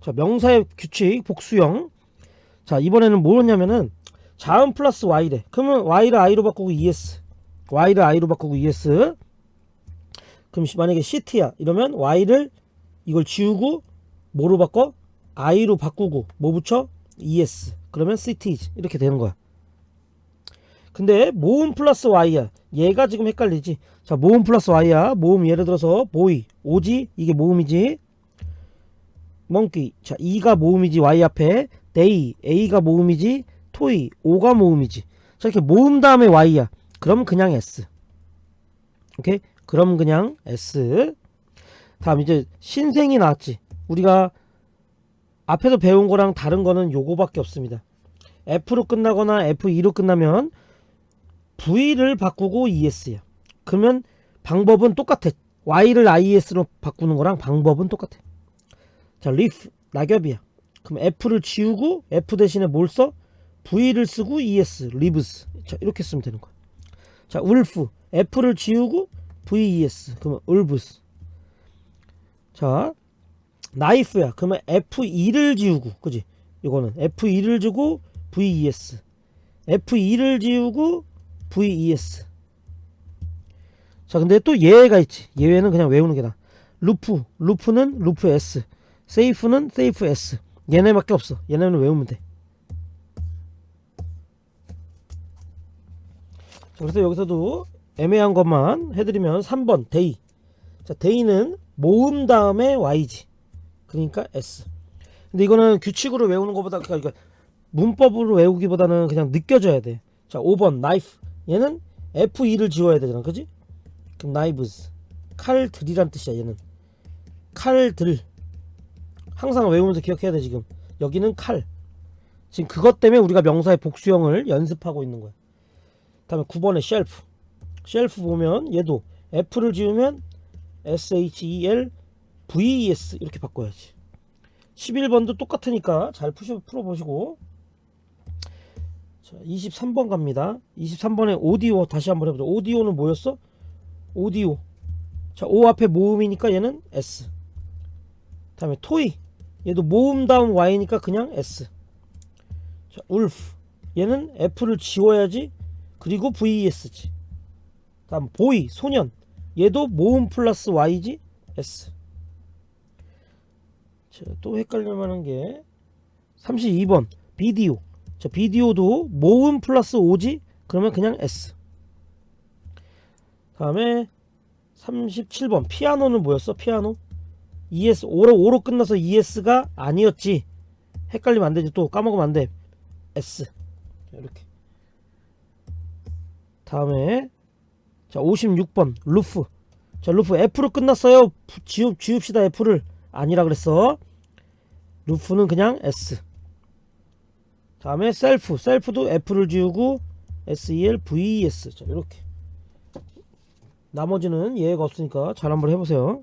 자, 명사의 규칙 복수형. 자, 이번에는 뭐였냐면은 자음 플러스 y래. 그러면 y를 i로 바꾸고 es. y를 i로 바꾸고 es. 그럼 시- 만약에 ct야. 이러면 y를 이걸 지우고 뭐로 바꿔? i로 바꾸고 뭐 붙여? es. 그러면 ct 이렇게 되는 거야. 근데 모음 플러스 y야. 얘가 지금 헷갈리지. 자, 모음 플러스 y야. 모음 예를 들어서 보이, 오지 이게 모음이지. 멍키. 자, 이가 모음이지 y 앞에. 데이, a가 모음이지. 토이, 오가 모음이지. 자, 이렇게 모음 다음에 y야. 그럼 그냥 s. 오케이? 그럼 그냥 s. 다음 이제 신생이 나왔지. 우리가 앞에서 배운 거랑 다른 거는 요거밖에 없습니다. F로 끝나거나 F2로 끝나면 V를 바꾸고 ES야. 그러면 방법은 똑같아. Y를 IS로 바꾸는 거랑 방법은 똑같아. 자, leaf 낙엽이야. 그럼 F를 지우고 F 대신에 뭘 써? V를 쓰고 ES, leaves. 자, 이렇게 쓰면 되는 거야. 자, wolf F를 지우고 VES. 그러면 wolves. 자, knife야. 그러면 F2를 지우고, 그지? 이거는 F2를 지우고 VES. F2를 지우고 VES. 자, 근데 또 예외가 있지. 예외는 그냥 외우는 게 나아. 루프, 루프는 루프 S. 세이프는 세이프 S. 얘네밖에 없어. 얘네는 외우면 돼. 자, 그래서 여기서도 애매한 것만 해드리면 3번 데이. 자, 데이는 모음 다음에 Y지. 그러니까 S. 근데 이거는 규칙으로 외우는 것보다 그러니까 문법으로 외우기보다는 그냥 느껴져야 돼. 자, 5번 나이프. 얘는 F2를 지워야 되잖아. 그지? 그럼 나이브스. 칼들이란 뜻이야, 얘는. 칼들. 항상 외우면서 기억해야 돼, 지금. 여기는 칼. 지금 그것 때문에 우리가 명사의 복수형을 연습하고 있는 거야. 다음에 9번에 쉘프. 쉘프 보면 얘도 F를 지우면 S-H-E-L V-E-S 이렇게 바꿔야지. 11번도 똑같으니까 잘 푸시, 풀어보시고 자, 23번 갑니다. 23번에 오디오 다시 한번 해보자. 오디오는 뭐였어? 오디오. 자, O 앞에 모음이니까 얘는 S. 다음에 토이. 얘도 모음 다음 Y니까 그냥 S. 자, 울프. 얘는 F를 지워야지. 그리고 VES지. 다음 보이. 소년. 얘도 모음 플러스 Y지. S. 자, 또 헷갈릴 만한 게 32번 비디오. 자, 비디오도 모음 플러스 오지? 그러면 그냥 S. 다음에 37번 피아노는 뭐였어? 피아노? ES 5로 5로 끝나서 ES가 아니었지. 헷갈리면 안 되지. 또 까먹으면 안 돼. S. 자, 이렇게. 다음에 자, 56번 루프. 자, 루프 F로 끝났어요. 지웁 지웁시다 F를. 아니라 그랬어. 루프는 그냥 S. 다음에 셀프. 셀프도 F를 지우고 SEL VES. 자, 이렇게. 나머지는 예외가 없으니까 잘 한번 해보세요.